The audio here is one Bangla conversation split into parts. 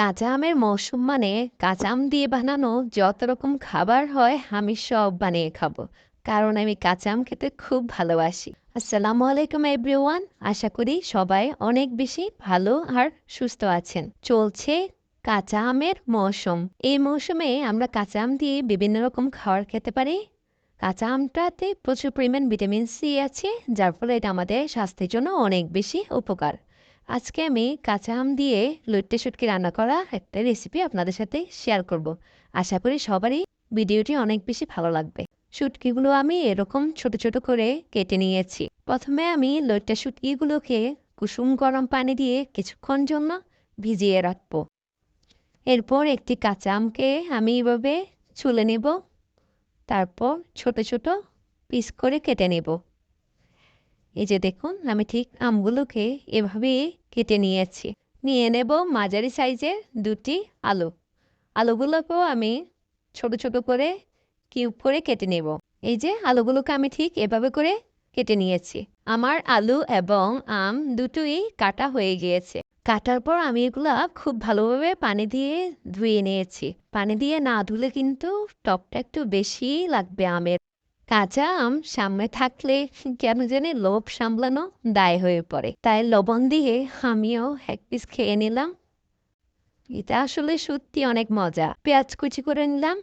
কাঁচা আমের মৌসুম মানে কাঁচা আম দিয়ে বানানো যত রকম খাবার হয়, আমি সব বানিয়ে খাব। কারণ আমি কাঁচা আম খেতে খুব ভালোবাসি। আসসালামু আলাইকুম এভরিওয়ান, আশা করি সবাই অনেক বেশি ভালো আর সুস্থ আছেন। চলছে কাঁচা আমের মৌসুম। এই মৌসুমে আমরা কাঁচা আম দিয়ে বিভিন্ন রকম খাবার খেতে পারি। কাঁচা আমটাতে প্রচুর পরিমাণ ভিটামিন সি আছে, যার ফলে এটা আমাদের স্বাস্থ্যের জন্য অনেক বেশি উপকার। আজকে আমি কাঁচা আম দিয়ে লইট্টে শুটকি রান্না করা একটা রেসিপি আপনাদের সাথে শেয়ার করব। আশা করি সবারই ভিডিওটি অনেক বেশি ভালো লাগবে। শুটকিগুলো আমি এরকম ছোট ছোট করে কেটে নিয়েছি। প্রথমে আমি লইট্টে শুটকিগুলোকে কুসুম গরম পানি দিয়ে কিছুক্ষণ জন্য ভিজিয়ে রাখব। এরপর একটি কাঁচা আমকে আমি এভাবে চুলে নেব। তারপর ছোট ছোট পিস করে কেটে নেব। এই যে দেখুন, আমি ঠিক আমগুলোকে এভাবে কেটে নিয়েছি। নিয়ে নেব মাঝারি সাইজের দুটি আলু। আলুগুলোকেও আমি ছোট ছোট করে কিউব করে কেটে নেব। এই যে আলুগুলোকে আমি ঠিক এভাবে করে কেটে নিয়েছি। আমার আলু এবং আম দুটোই কাটা হয়ে গিয়েছে। কাটার পর আমি এগুলা খুব ভালোভাবে পানি দিয়ে ধুয়ে নিয়েছি। পানি দিয়ে না ধুলে কিন্তু টকটা একটু বেশি লাগবে আমের। কাঁচা আম সামনে থাকলে কেন জানি লোভ সামলানো দায় হয়ে পড়ে। তাই লবণ দিয়ে আমিও এক পিস খেয়ে নিলাম। এটা আসলে সত্যি অনেক মজা। পেঁয়াজ কুচি করে নিলাম।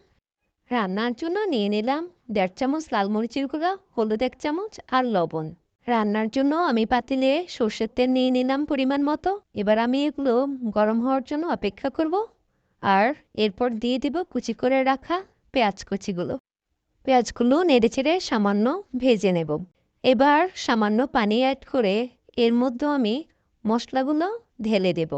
রান্নার জন্য নিয়ে নিলাম দেড় চামচ লাল মরিচের গুঁড়া, হলুদ এক চামচ আর লবণ। রান্নার জন্য আমি পাতিলে সর্ষের তেল নিয়ে নিলাম পরিমাণ মতো। এবার আমি এগুলো গরম হওয়ার জন্য অপেক্ষা করব। আর এরপর দিয়ে দিব কুচি করে রাখা পেঁয়াজ কুচিগুলো। পেঁয়াজগুলো নেড়ে চেড়ে সামান্য ভেজে নেব। এবার সামান্য পানি অ্যাড করে এর মধ্যে আমি মশলাগুলো ঢেলে দেব।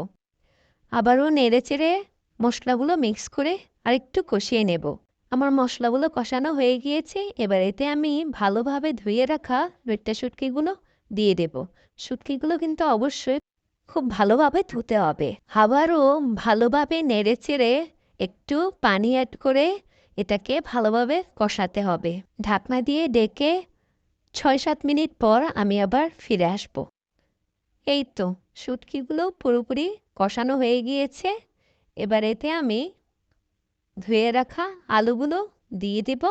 আবারও নেড়ে চেড়ে মশলাগুলো মিক্স করে আরেকটু কষিয়ে নেব। আমার মশলাগুলো কষানো হয়ে গিয়েছে, এবার এতে আমি ভালোভাবে ধুয়ে রাখা লইট্টা শুটকিগুলো দিয়ে দেব। শুটকিগুলো কিন্তু অবশ্যই খুব ভালোভাবে ধুতে হবে। আবারও ভালোভাবে নেড়ে চেড়ে একটু পানি অ্যাড করে এটাকে ভালোভাবে কষাতে হবে। ঢাকনা দিয়ে ডেকে ছয় সাত মিনিট পর আমি আবার ফিরে আসব। এই তো শুটকিগুলো পুরোপুরি কষানো হয়ে গিয়েছে। এবার এতে আমি ধুয়ে রাখা আলুগুলো দিয়ে দেব।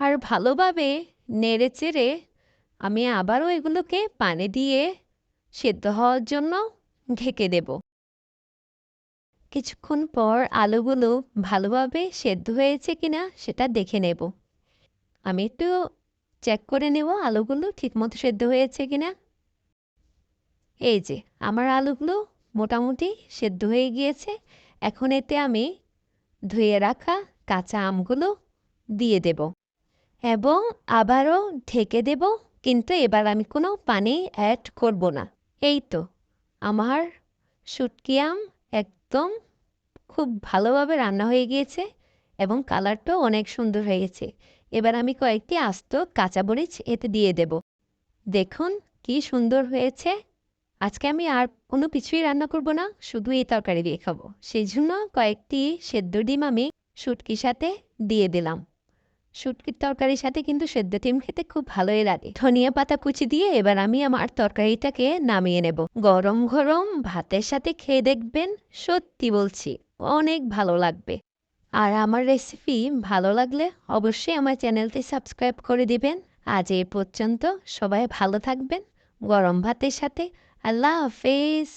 আর ভালোভাবে নেড়ে চেড়ে আমি আবারও এগুলোকে পানি দিয়ে সেদ্ধ হওয়ার জন্য ঢেকে দেব। কিছুক্ষণ পর আলুগুলো ভালোভাবে সেদ্ধ হয়েছে কিনা সেটা দেখে নেব। আমি একটু চেক করে নেব আলুগুলো ঠিকমতো সেদ্ধ হয়েছে কিনা। এই যে, আমার আলুগুলো মোটামুটি সেদ্ধ হয়ে গিয়েছে। এখন এতে আমি ধুয়ে রাখা কাঁচা আমগুলো দিয়ে দেব এবং আবারও ঢেকে দেব, কিন্তু এবার আমি কোনো পানি অ্যাড করব না। এই তো, আমার শুটকি আম একদম খুব ভালোভাবে রান্না হয়ে গিয়েছে এবং কালারটাও অনেক সুন্দর হয়ে গেছে এবার আমি কয়েকটি আস্ত কাঁচা মরিচ এতে দিয়ে দেব। দেখুন কি সুন্দর হয়েছে। আজকে আমি আর কোনো কিছুই রান্না করব না, শুধু এই তরকারি দিয়ে খাব। সেই জন্য কয়েকটি সেদ্ধ ডিম আমি শুটকির সাথে দিয়ে দিলাম। শুটকির তরকারির সাথে কিন্তু সেদ্ধ ডিম খেতে খুব ভালোই লাগে। ধনিয়া পাতা কুচি দিয়ে এবার আমি আমার তরকারিটাকে নামিয়ে নেব। গরম গরম ভাতের সাথে খেয়ে দেখবেন সত্যি বলছি অনেক ভালো লাগবে। আর আমার রেসিপি ভালো লাগলে অবশ্যই আমার চ্যানেলটি সাবস্ক্রাইব করে দিবেন। আজ এ পর্যন্ত সবাই ভালো থাকবেন। গরম ভাতের সাথে আল্লাহ হাফেজ।